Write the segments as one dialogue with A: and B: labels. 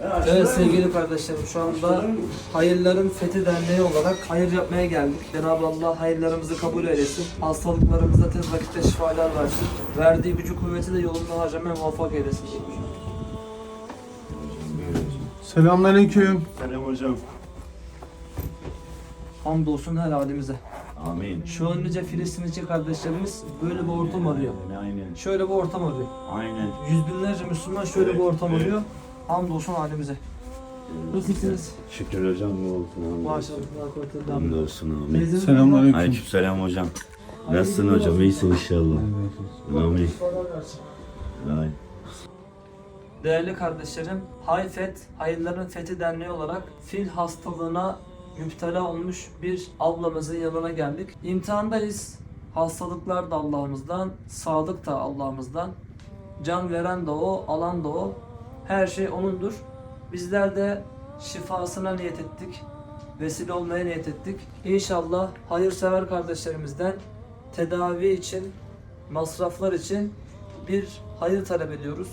A: Evet sevgili kardeşlerim şu anda Hayırların Fethi Derneği olarak hayır yapmaya geldik. Cenab-ı Allah hayırlarımızı kabul eylesin. Hastalıklarımızda tez vakitte şifalar versin. Verdiği gücü kuvveti de yolunda harcamaya muvaffak eylesin.
B: Selamünaleyküm.
C: Selam hocam.
A: Hamdolsun her halimize.
C: Amin.
A: Şu an nice Filistinci kardeşlerimiz böyle bir ortam arıyor.
C: Aynen.
A: Şöyle bir ortam arıyor.
C: Aynen.
A: Yüz binlerce Müslüman şöyle bir
C: Evet,
A: ortam
C: evet.
A: arıyor. Hamdolsun halimize. Nasılsınız?
C: Şükür hocam ne olsun
A: Maşallah.
C: hamdolsun.
A: kuvvetle.
C: Hamdolsun amin.
B: Selamünaleyküm.
C: Aleyküm selam hocam. Nasılsın hocam? İyisin inşallah. Amin. Amin.
A: Değerli kardeşlerim, Hayfet, Hayırların Fethi Derneği olarak fil hastalığına müptela olmuş bir ablamızın yanına geldik. İmtihandayız. Hastalıklar da Allah'ımızdan, sağlık da Allah'ımızdan. Can veren de O, alan da O. Her şey O'nundur. Bizler de şifasına niyet ettik. Vesile olmaya niyet ettik. İnşallah hayırsever kardeşlerimizden tedavi için, masraflar için bir hayır talep ediyoruz.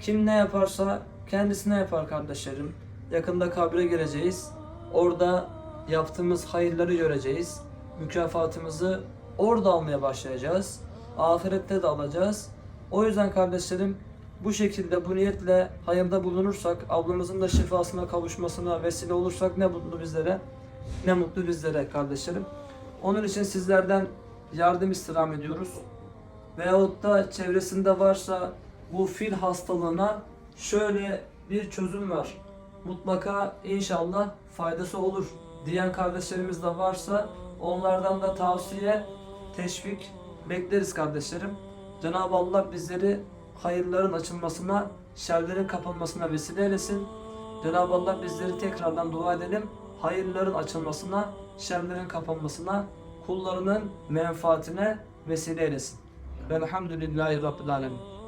A: Kim ne yaparsa kendisine yapar kardeşlerim. Yakında kabre gireceğiz. Orada yaptığımız hayırları göreceğiz. Mükafatımızı orada almaya başlayacağız. Ahirette de alacağız. O yüzden kardeşlerim bu şekilde bu niyetle hayırda bulunursak, ablamızın da şifasına kavuşmasına vesile olursak ne mutlu bizlere. Ne mutlu bizlere kardeşlerim. Onun için sizlerden yardım istirham ediyoruz veyahut da çevresinde varsa bu fil hastalığına şöyle bir çözüm var. Mutlaka inşallah faydası olur diyen kardeşlerimiz de varsa onlardan da tavsiye, teşvik bekleriz kardeşlerim. Cenab-ı Allah bizleri hayırların açılmasına, şerlerin kapanmasına vesile eylesin. Cenab-ı Allah bizleri tekrardan dua edelim. Hayırların açılmasına, şerlerin kapanmasına, kullarının menfaatine vesile eylesin. Velhamdülillahi Rabbil Alemin.